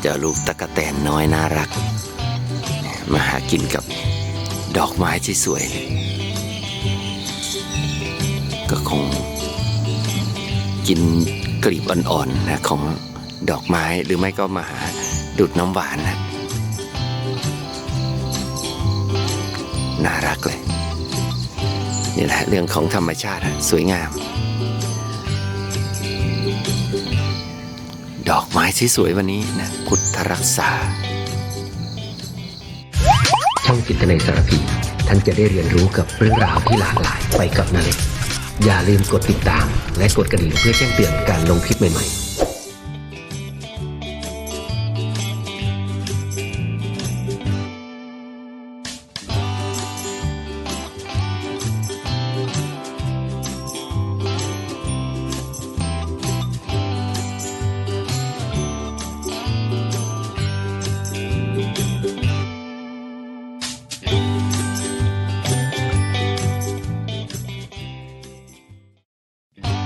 เจ้าลูกตะกะแตนน้อยน่ารัก มาหากินกับดอกไม้ที่สวย ก็คงกินกลีบอ่อนๆนะของดอกไม้หรือไม่ก็มาหาดูดน้ำหวานนะน่ารักเลย นี่แหละเรื่องของธรรมชาติสวยงาม ดอกไม้ที่สวยวันนี้นะพุทธรักษา ช่องจิตในสารพี ท่านจะได้เรียนรู้กับเรื่องราวที่หลากหลายไปกับนาเล็กอย่าลืมกดติดตาม และกดกระดิ่งเพื่อแจ้งเตือนการลงคลิปใหม่ๆ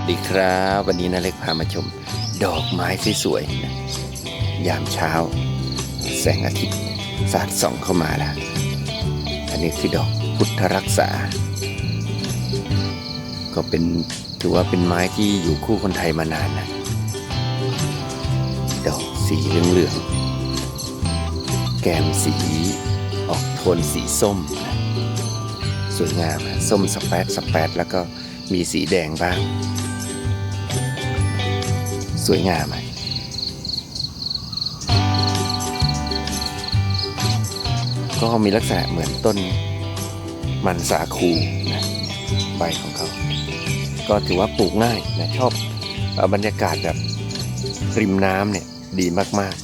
ดีครับวันนี้นาเล็กพามาชม ดอกไม้สวยๆนะยามเช้า แสงอาทิตย์สาดส่องเข้ามาแล้วอันนี้คือดอกพุทธรักษา ก็เป็นถือว่าเป็นไม้ที่อยู่คู่คนไทยมานานนะดอกสีเหลืองๆแก้มสีออกโทนสีส้มนะสวยงาม ส้มสแปดสแปดแล้วก็มีสีแดงบ้าง สวยงามไหมก็มีลักษณะเหมือนต้นมันสาคูนะใบของเขา ก็ถือว่าปลูกง่ายนะชอบเอ่อบรรยากาศแบบริมน้ำเนี่ยดีมากๆ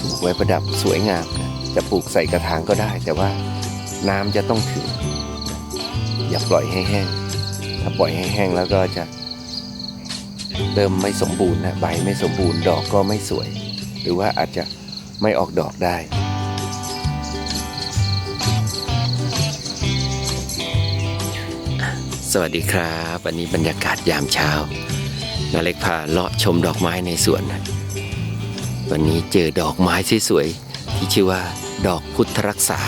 ปลูกไว้ประดับสวยงามนะจะปลูกใส่กระถางก็ได้ แต่ว่าน้ำจะต้องถึง อย่าปล่อยให้แห้ง ถ้าปล่อยให้แห้งแล้วก็จะเริ่มไม่สมบูรณ์นะใบไม่สมบูรณ์ดอกก็ไม่สวย หรือว่าอาจจะไม่ออกดอกได้สวัสดีครับวันนี้บรรยากาศยามเช้านาเล็กพาเลาะชมดอกไม้ในสวน วันนี้เจอดอกไม้สวยๆที่ชื่อว่า ดอกพุทธรักษา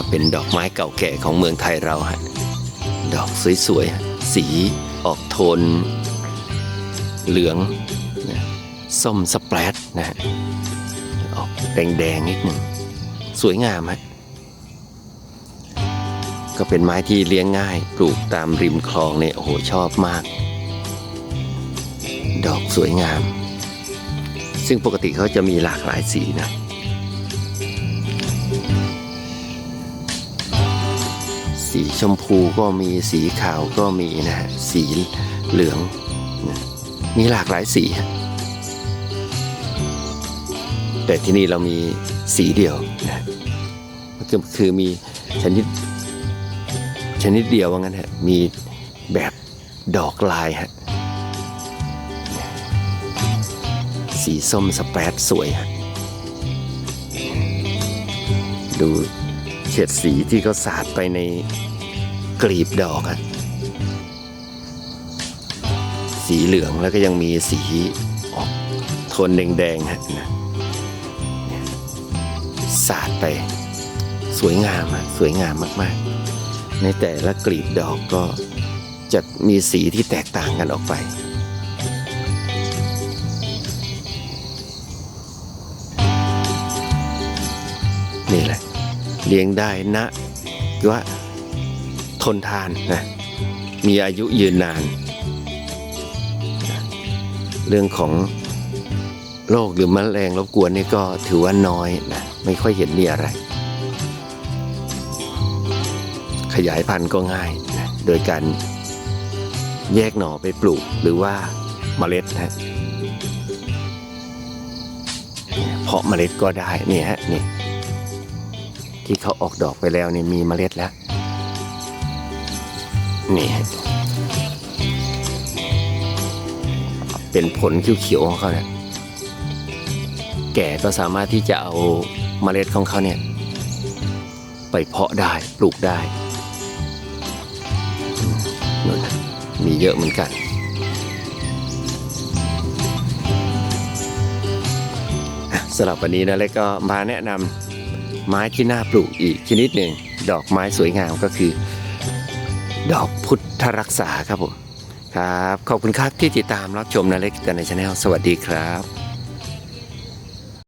ก็เป็นดอกไม้เก่าแก่ของเมืองไทยเราฮะดอกสวยๆ สีออกโทน เหลืองนะส้มสแปรดนะฮะออกแดงๆนิดหนึ่งสวยงามฮะก็เป็นไม้ที่เลี้ยงง่าย ปลูกตามริมคลองเนี่ยโอ้โหชอบมาก ดอกสวยงาม ซึ่งปกติเขาจะมีหลากหลายสีนะ สีชมพูก็มีสีขาวก็มีนะฮะสีเหลืองนะมีหลากหลายสี แต่ที่นี่เรามีสีเดียวนะก็คือมีชนิดชนิดเดียวว่างั้นฮะมีแบบดอกลายฮะสีส้มสแปรดสวยฮะดู ฉดสีที่เขาสาดไปในกลีบดอกอะสีเหลืองแล้วก็ยังมีสีออกโทนแดงๆฮะนะสาดไปสวยงามอะสวยงามมากๆ ในแต่ละกลีบดอกก็จะมีสีที่แตกต่างกันออกไป เลี้ยงได้นะว่าทนทานนะมีอายุยืนนาน เรื่องของโรคหรือมแมลงรบกวนนี่ก็ถือว่าน้อยนะไม่ค่อยเห็นมีอะไร ขยายพันธุ์ก็ง่ายนะโดยการแยกหน่อไปปลูกหรือว่าเมล็ดนะเพาะเมล็ดก็ได้นี่ฮะนี่ ที่เขาออกดอกไปแล้วเนี่ยมีเมล็ดแล้ว นี่ เป็นผลเขียวๆของเขาเนี่ยแก่ก็สามารถที่จะเอาเมล็ดของเขาเนี่ย ไปเพาะได้ปลูกได้มีเยอะเหมือนกัน สำหรับวันนี้นะเล็กก็มาแนะนำ ไม้ที่น่าปลูกอีกชนิดหนึ่ง ดอกไม้สวยงามก็คือ ดอกพุทธรักษาครับผม ครับ ขอบคุณครับที่ติดตามรับชมนะเล็กกันในชาแนลสวัสดีครับ